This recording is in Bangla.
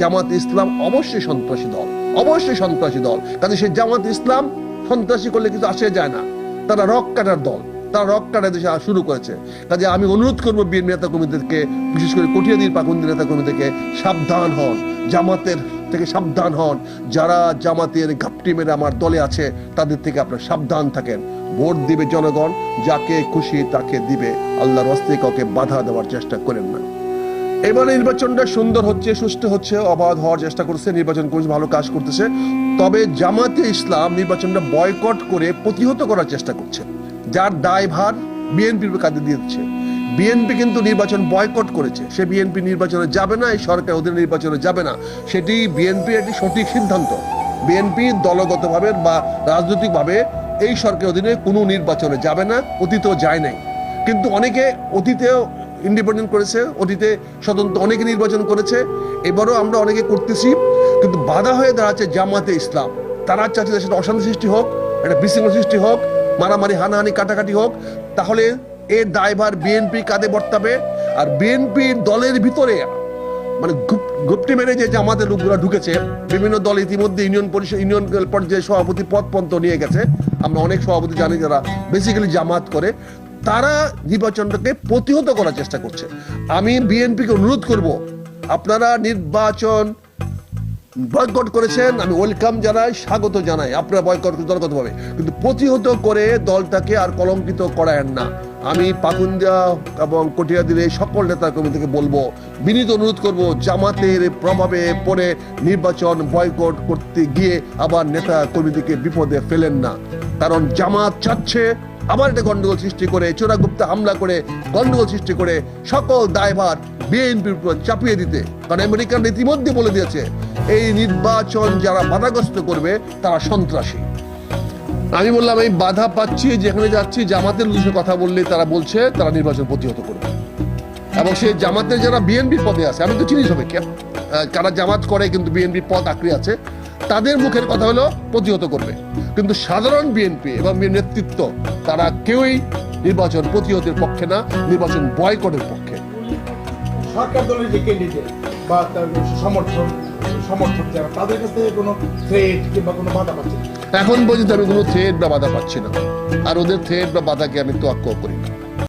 জামাত ইসলাম অবশ্যই সন্ত্রাসী দল, অবশ্যই সন্ত্রাসী দল। কাজে সে জামাত ইসলাম সন্ত্রাসী করলে কিন্তু আসে যায় না। তারা রক কাটার দল, তারা রক কাটা দেশে শুরু করেছে। কাজে আমি অনুরোধ করব বিএনপি নেতা কর্মীদেরকে বিশেষ করে কটিয়াদির পাকুন্দি নেতা কর্মীদেরকে সাবধান হন, জামাতের থেকে সাবধান হন। যারা জামাতের ঘাপটি মেরে আমার দলে আছে, তাদের থেকে আপনার সাবধান থাকেন। ভোট দিবে জনগণ, যাকে খুশি তাকে দিবে। আল্লাহর হস্তে কাউকে বাধা দেওয়ার চেষ্টা করেন না। এবারে নির্বাচনটা সুন্দর হচ্ছে, সুষ্ঠু হচ্ছে, অবাধ হওয়ার চেষ্টা করছে, নির্বাচন কমিশন ভালো কাজ করতেছে। তবে জামাতে ইসলাম নির্বাচনটা বয়কট করে প্রতিহত করার চেষ্টা করছে। যার দায়ভার বিএনপির কাঁধে দিয়ে দিচ্ছে। বিএনপি কিন্তু নির্বাচন বয়কট করেছে। সে বিএনপি নির্বাচনে যাবে না, এই সরকার অধীনে নির্বাচনে যাবে না। সেটি বিএনপির একটি সঠিক সিদ্ধান্ত। বিএনপি দলগতভাবে বা রাজনৈতিকভাবে এই সরকারের অধীনে কোনো নির্বাচনে যাবে না, অতীতেও যায় নাই। কিন্তু অনেকে অতীতেও ইন্ডিপেন্ডেন্ট করেছে, অতীতে স্বতন্ত্র অনেকে নির্বাচন করেছে, এবারও আমরা অনেকে করতেছি, কিন্তু বাধা হয়ে দাঁড়াচ্ছে জামাতে ইসলাম। তারা চাচ্ছে দেশের অশান্তি সৃষ্টি হোক, একটা বিশৃঙ্খলা সৃষ্টি হোক, মারামারি, হানাহানি, কাটাকাটি হোক, তাহলে এর দায়ভার বিএনপি কাঁধে বর্তাবে, আর বিএনপির দলের ভিতরে মানে গুপ্তি মেরে যে জামাতের লোকগুলো ঢুকেছে, বিভিন্ন দল ইতিমধ্যে ইউনিয়ন পরিষদ, ইউনিয়ন পর্যায়ে সভাপতি পদ পর্যন্ত নিয়ে গেছে। আমরা অনেক সভাপতি জানি যারা বেসিক্যালি জামাত করে। তারা নির্বাচনটাকে প্রতিহত করার চেষ্টা করছে। আমি বিএনপিকে অনুরোধ করব, আপনারা নির্বাচন বয়কট করেছেন, আমি ওয়েলকাম জানাই, স্বাগত জানাই। আপনারা বয়কট দলগতভাবে কিন্তু প্রতিহত করে দলটাকে আর কলঙ্কিত করায়েন না। আমি পাকুন্দিয়া এবং কটিয়াদির এই সকল নেতা কর্মীদেরকে বলব, বিনীত অনুরোধ করব, জামাতের প্রভাবে পড়ে নির্বাচন বয়কট করতে গিয়ে আবার নেতা কর্মীদেরকে বিপদে ফেলেন না। কারণ জামাত চাচ্ছে আবার একটা গন্ডগোল সৃষ্টি করে, চোরাগুপ্তা হামলা করে, গন্ডগোল সৃষ্টি করে সকল দায়ভার বিএনপির উপর চাপিয়ে দিতে। কারণ আমেরিকান ইতিমধ্যে বলে দিয়েছে, এই নির্বাচন যারা বাধাগ্রস্ত করবে, তারা সন্ত্রাসী। আমি বললাম এই বাধা পাচ্ছি, যেখানে যাচ্ছি, জামাতের উদ্দেশ্যে কথা বললে তারা বলছে, তারা নির্বাচন প্রতিহত করবে। এবং সেই জামাতের যারা বিএনপির পদে আছে, আমি তো চিনি সবাইকে যারা জামাত করে, কিন্তু বিএনপির পদ আঁকড়ে আছে তাদের মুখের কথা হলো প্রতিহত করবে। কিন্তু সাধারণ বিএনপি এবং নেতৃত্ব তারা কেউই নির্বাচন প্রতিহতের পক্ষে না নির্বাচন বয়কটের পক্ষে। সরকার দলের যে ক্যান্ডিডেট বা তার সমর্থন সমর্থক যারা তাদের কাছ থেকে কোনো থ্রেট কিংবা কোনো বাধা পাচ্ছে এখন পর্যন্ত আমি কোনো থ্রেড বা বাধা পাচ্ছি না। আর ওদের থ্রেড বা বাধাকে আমি তোয়াক্ক করি না।